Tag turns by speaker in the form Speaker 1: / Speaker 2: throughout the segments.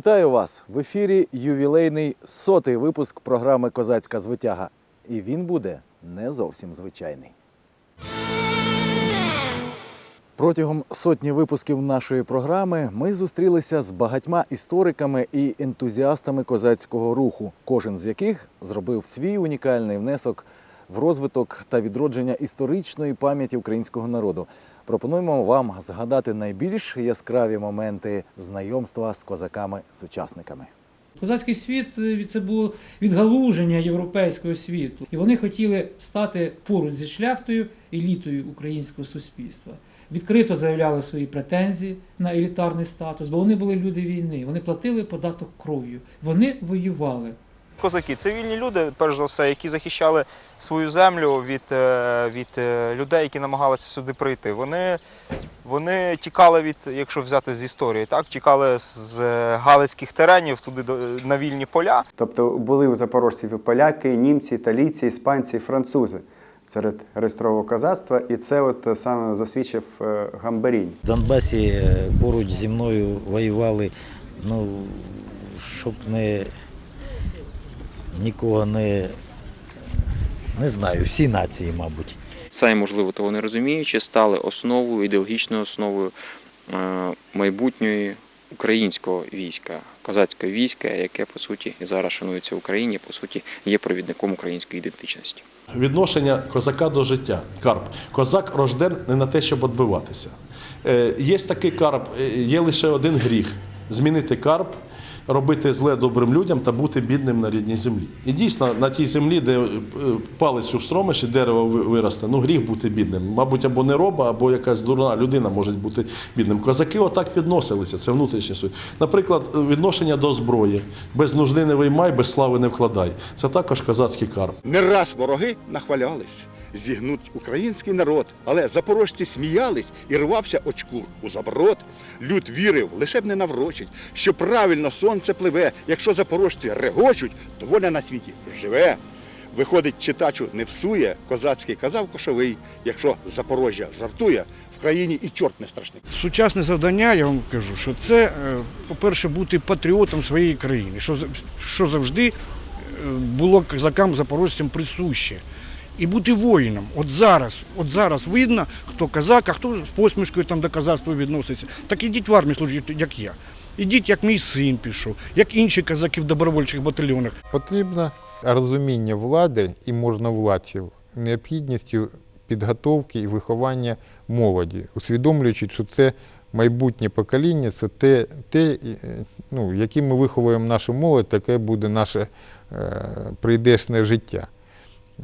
Speaker 1: Вітаю вас! В ефірі ювілейний сотий випуск програми Козацька звитяга. І він буде не зовсім звичайний. Протягом сотні випусків нашої програми ми зустрілися з багатьма істориками і ентузіастами козацького руху, кожен з яких зробив свій унікальний внесок в розвиток та відродження історичної пам'яті українського народу. Пропонуємо вам згадати найбільш яскраві моменти знайомства з козаками-сучасниками.
Speaker 2: Козацький світ е, це було відгалуження європейського світу. І вони хотіли стати поруч зі шляхтою елітою українського суспільства. Відкрито заявляли свої претензії на елітарний статус, бо вони були люди війни. Вони платили податок кров'ю. Вони воювали.
Speaker 3: Козаки це вільні люди, перш за все, які захищали свою землю від, е, від е, людей, які намагалися сюди прийти. Вони, вони тікали від, якщо взяти з історії, так, тікали з галицьких теренів туди на вільні поля.
Speaker 4: Тобто були у запорожців і поляки, і німці, італійці, іспанці, і французи серед реєстрового козацтва, і це от е, саме засвідчив Гамбарінь.
Speaker 5: В Донбасі поруч зі мною воювали, ну, щоб не нікого не, не знаю, всі нації, мабуть.
Speaker 6: самі, можливо, того не розуміючи, стали основою, ідеологічною основою е, майбутньої українського війська, козацького війська, яке по суті зараз шанується в Україні, по суті, є провідником української ідентичності.
Speaker 7: Відношення козака до життя. Карп. Козак рожден не на те, щоб відбиватися. Е, є такий карп, е, є лише один гріх змінити карп, робити зле добрим людям та бути бідним на рідній землі. І дійсно, на тій землі, де е, палець устромиш і дерево виросте, ну гріх бути бідним. Мабуть, або не роба, або якась дурна людина може бути бідним. Козаки отак відносилися, це внутрішня суть. Наприклад, відношення до зброї. Без нужди не виймай, без слави не вкладай. Це також козацький карп.
Speaker 8: Не раз вороги нахвалялись, зігнуть український народ, але запорожці сміялись і рвався очкур у заброд. Люд вірив, лише б не наврочить, що правильно сонце пливе. Якщо запорожці регочуть, то воля на світі живе. Виходить, читачу не всує, козацький казав кошовий. Якщо Запорожжя жартує, в країні і чорт не страшний.
Speaker 9: Сучасне завдання, я вам кажу, що це, е, по-перше, бути патріотом своєї країни, що, що завжди е, було козакам запорожцям присуще. І бути воїном. От зараз, от зараз видно, хто козак, а хто з посмішкою там до козацтва відноситься. Так ідіть в армію служити, як я. Ідіть, як мій син пішов, як інші козаки в добровольчих батальйонах.
Speaker 10: Потрібно розуміння влади і можновладців необхідністю підготовки і виховання молоді, усвідомлюючи, що це майбутнє покоління, це те, те е, ну, яким ми виховуємо нашу молодь, таке буде наше е, прийдешне життя.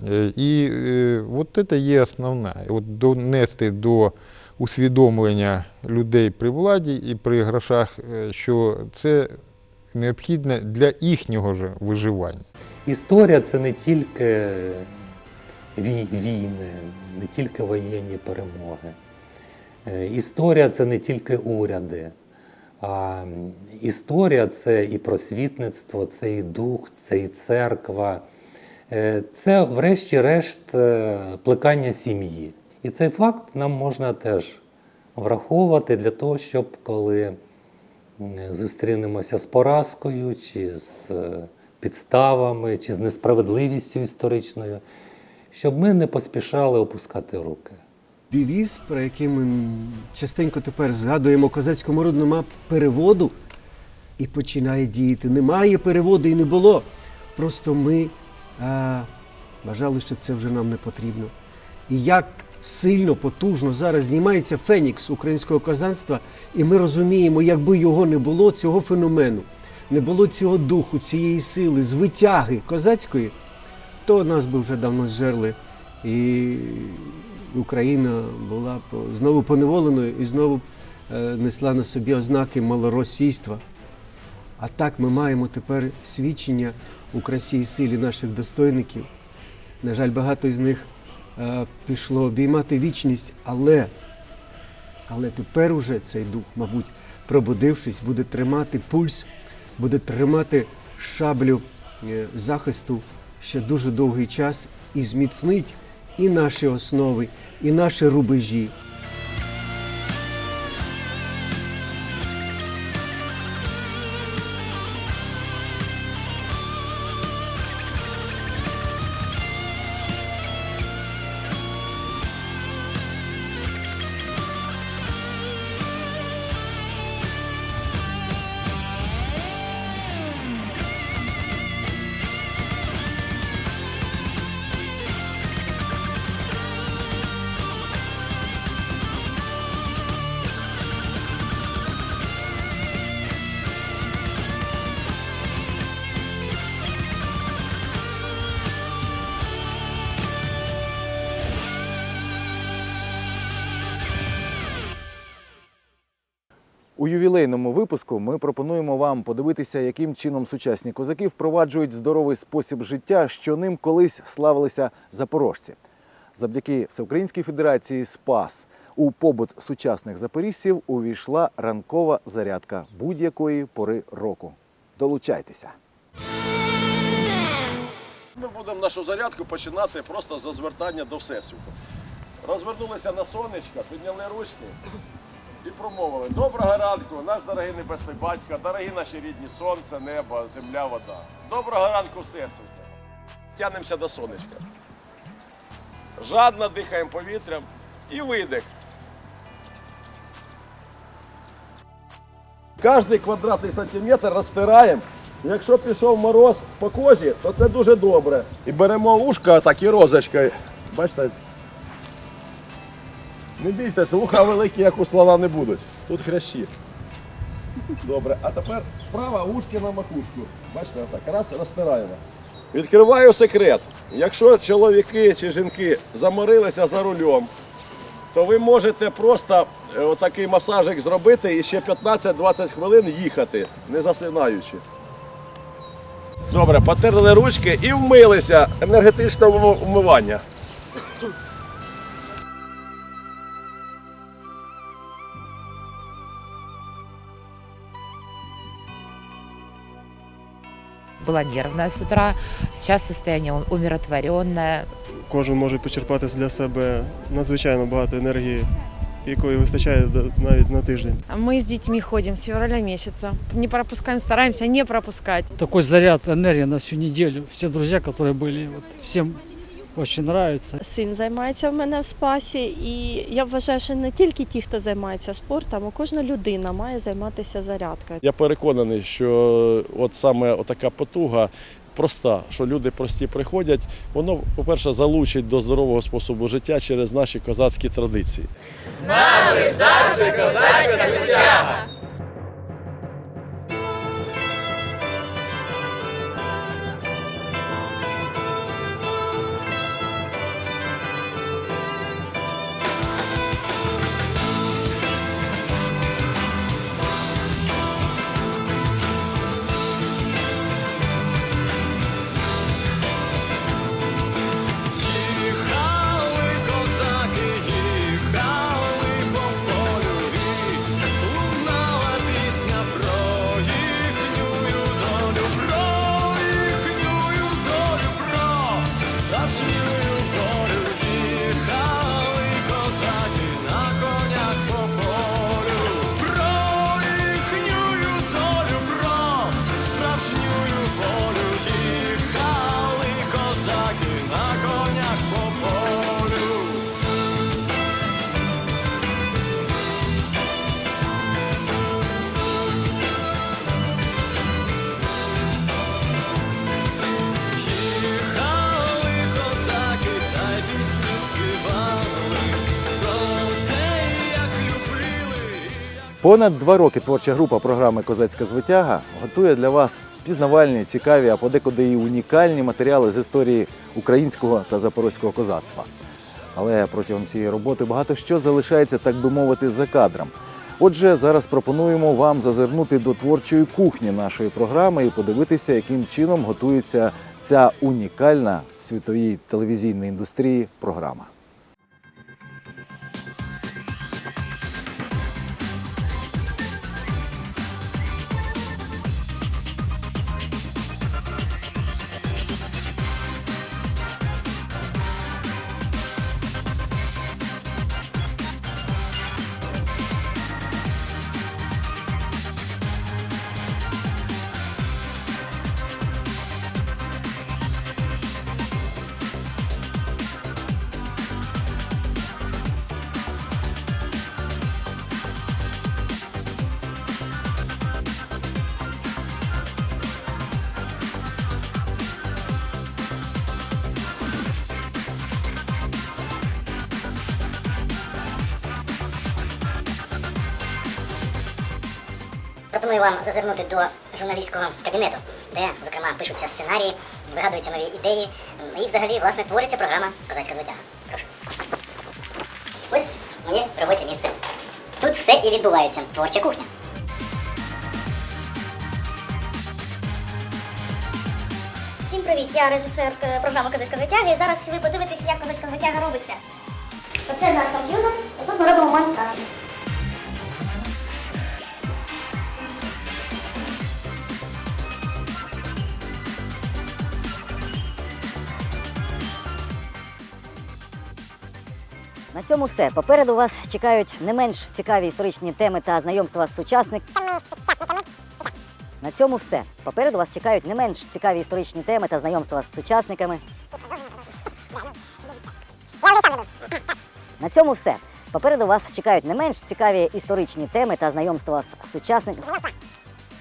Speaker 10: Е, І е, от це є основне. От донести до усвідомлення людей при владі і при грошах, е, що це необхідне для їхнього ж виживання.
Speaker 11: Історія це не тільки вій- війни, не тільки воєнні перемоги. Історія це не тільки уряди, а історія це і просвітництво, це і дух, це і церква. Е, Це, врешті-решт, е, плекання сім'ї. І цей факт нам можна теж враховувати для того, щоб коли зустрінемося з поразкою, чи з е, підставами, чи з несправедливістю історичною, щоб ми не поспішали опускати руки.
Speaker 12: Девіз, про який ми частенько тепер згадуємо козацькому роду, нема переводу і починає діяти. Немає переводу і не було. Просто ми вважали, що це вже нам не потрібно. І як сильно, потужно зараз знімається фенікс українського козацтва, і ми розуміємо, якби його не було, цього феномену, не було цього духу, цієї сили, звитяги козацької, то нас би вже давно зжерли. І Україна була знову поневоленою і знову е, несла на собі ознаки малоросійства. А так ми маємо тепер свідчення у красі і силі наших достойників. На жаль, багато з них е, пішло обіймати вічність, але, але тепер уже цей дух, мабуть, пробудившись, буде тримати пульс, буде тримати шаблю е, захисту ще дуже довгий час і зміцнить і наші основи, і наші рубежі.
Speaker 1: У ювілейному випуску ми пропонуємо вам подивитися, яким чином сучасні козаки впроваджують здоровий спосіб життя, що ним колись славилися запорожці. Завдяки Всеукраїнській Федерації Спас у побут сучасних запоріжців увійшла ранкова зарядка будь-якої пори року. Долучайтеся!
Speaker 13: Ми будемо нашу зарядку починати просто за звертання до Всесвіту. Розвернулися на сонечко, підняли ручки і промовили Доброго ранку, наш дорогий небесний батько, дорогі наші рідні сонце, небо, земля, вода. Доброго ранку, Всесвіте. Тянемося до сонечка. Жадно дихаємо повітрям і видих. Кожний квадратний сантиметр розтираємо. Якщо пішов мороз по кожі, то це дуже добре. І беремо ушко так і розочкою. Бачите? Не бійтеся, вуха великі, як у слона, не будуть. Тут хрящі. Добре, а тепер вправа ушки на макушку. Бачите, отак, раз розтираємо. Відкриваю секрет. Якщо чоловіки чи жінки заморилися за рулем, то ви можете просто е, отакий масажик зробити і ще 15-20 хвилин їхати, не засинаючи. Добре, потерли ручки і вмилися. Енергетичне вмивання.
Speaker 14: Была нервная с утра, сейчас состояние умиротворенное.
Speaker 15: Кожен може почерпати для себе надзвичайно багато енергії, якої вистачає до- навіть на тиждень.
Speaker 16: Мы с детьми ходим с февраля месяца. Не пропускаем, стараемся не пропускать.
Speaker 17: Такой заряд энергии на всю неделю. Все друзья, которые были, вот, всем очень нравится.
Speaker 18: Син займається в мене в спасі, і я вважаю, що не тільки ті, хто займається спортом, а кожна людина має займатися зарядкою.
Speaker 13: Я переконаний, що от саме така потуга проста, що люди прості приходять, воно, по-перше, залучить до здорового способу життя через наші козацькі традиції.
Speaker 19: З нами завжди козацька звитяга!
Speaker 1: Понад два роки творча група програми Козацька звитяга готує для вас пізнавальні, цікаві, а подекуди і унікальні матеріали з історії українського та запорозького козацтва. Але протягом цієї роботи багато що залишається, так би мовити, за кадром. Отже, зараз пропонуємо вам зазирнути до творчої кухні нашої програми і подивитися, яким чином готується ця унікальна світовій телевізійній індустрії програма.
Speaker 20: пропоную вам зазирнути до журналістського кабінету, де, зокрема, пишуться сценарії, вигадуються нові ідеї, і взагалі власне твориться програма Козацька звитяга. Прошу. Ось моє робоче місце. Тут все і відбувається. Творча кухня. Всім привіт! Я режисер програми Козацька звитяга. І зараз ви подивитесь, як козацька звитяга робиться. Оце наш комп'ютер. Тут ми робимо монтаж.
Speaker 21: На цьому все. Попереду вас чекають не менш цікаві історичні теми та знайомства з сучасниками. На цьому все. Попереду вас чекають не менш цікаві історичні теми та знайомства з сучасниками. На цьому все. Попереду вас чекають не менш цікаві історичні теми та знайомства з сучасниками.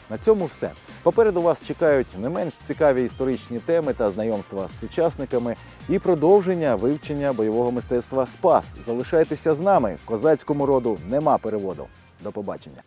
Speaker 1: На цьому все. Попереду вас чекають не менш цікаві історичні теми та знайомства з сучасниками і продовження вивчення бойового мистецтва Спас. Залишайтеся з нами. Козацькому роду нема переводу. До побачення.